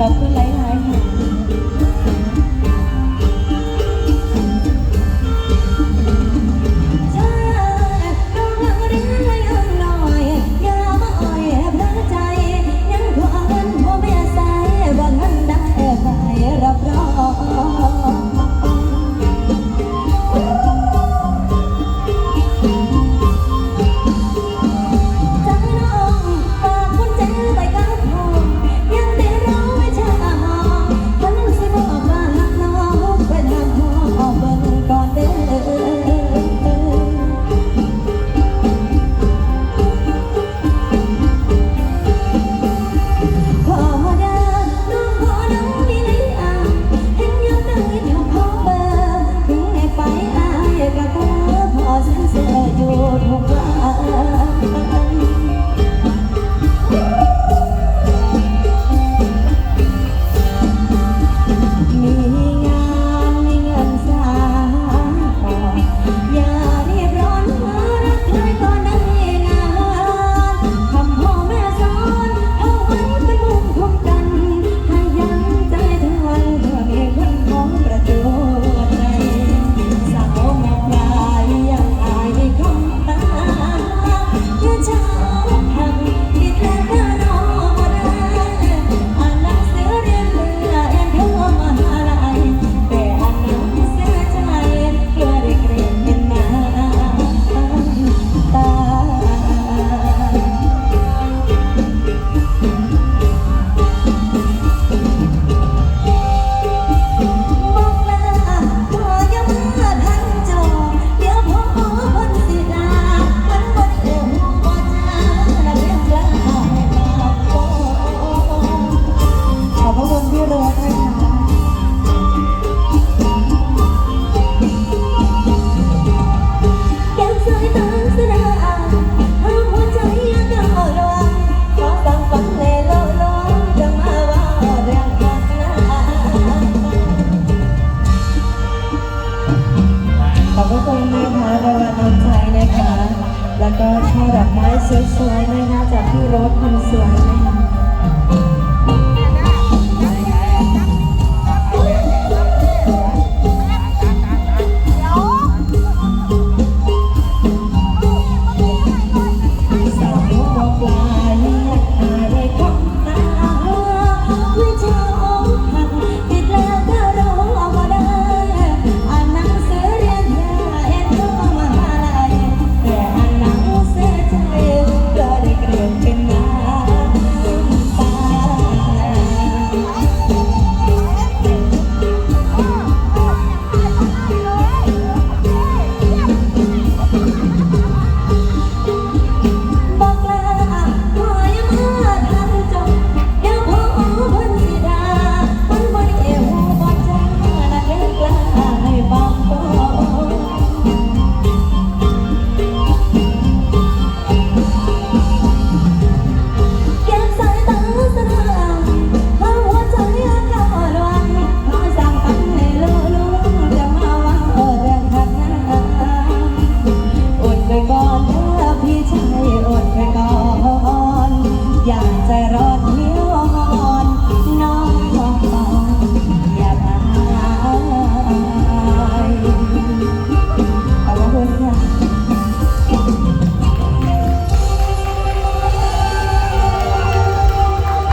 不要客气啊。 อบพระคุณนะคะรางวัลน้ำใจนะคะ แล้วก็ช่อดอกไม้สวยๆนะคะจากพี่รถคนสวยนะคะ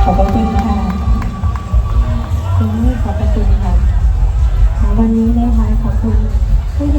好高兴哈。